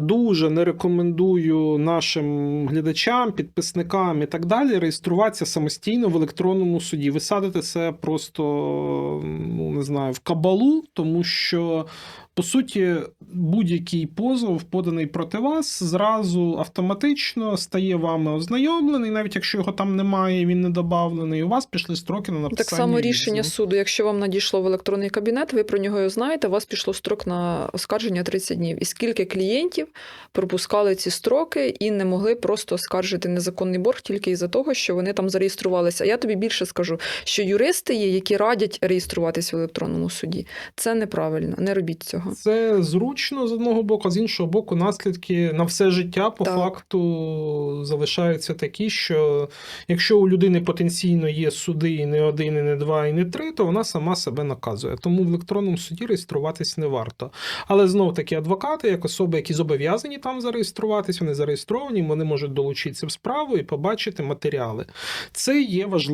Дуже не рекомендую нашим глядачам, підписникам і так далі реєструватися самостійно в електронному суді. Ви садите це просто ну не знаю в кабалу, тому що по суті будь-який позов, поданий проти вас, зразу автоматично стає вами ознайомлений, навіть якщо його там немає, він не добавлений. У вас пішли строки на написання. Так само рішення відзиву. суду, якщо вам надійшло в електронний кабінет, ви про нього знаєте, у вас пішло строк на оскарження 30 днів. І скільки клієнтів пропускали ці строки і не могли просто оскаржити незаконний борг тільки із-за того, що вони там зареєструвалися. А я тобі більше скажу, що юристи є, які радять реєструватись в електронному суді. Це неправильно, не робіть цього. Це зручно з одного боку, а з іншого боку, наслідки на все життя по Так. факту залишаються такі, що якщо у людини потенційно є суди і не один, і не два, і не три, то вона сама себе наказує. Тому в електронному суді реєструватись не варто. Але знов таки адвокати, як особи, які зобов'язані там зареєструватись, вони зареєстровані, вони можуть долучитися в справу і побачити матеріали. Це є важливо.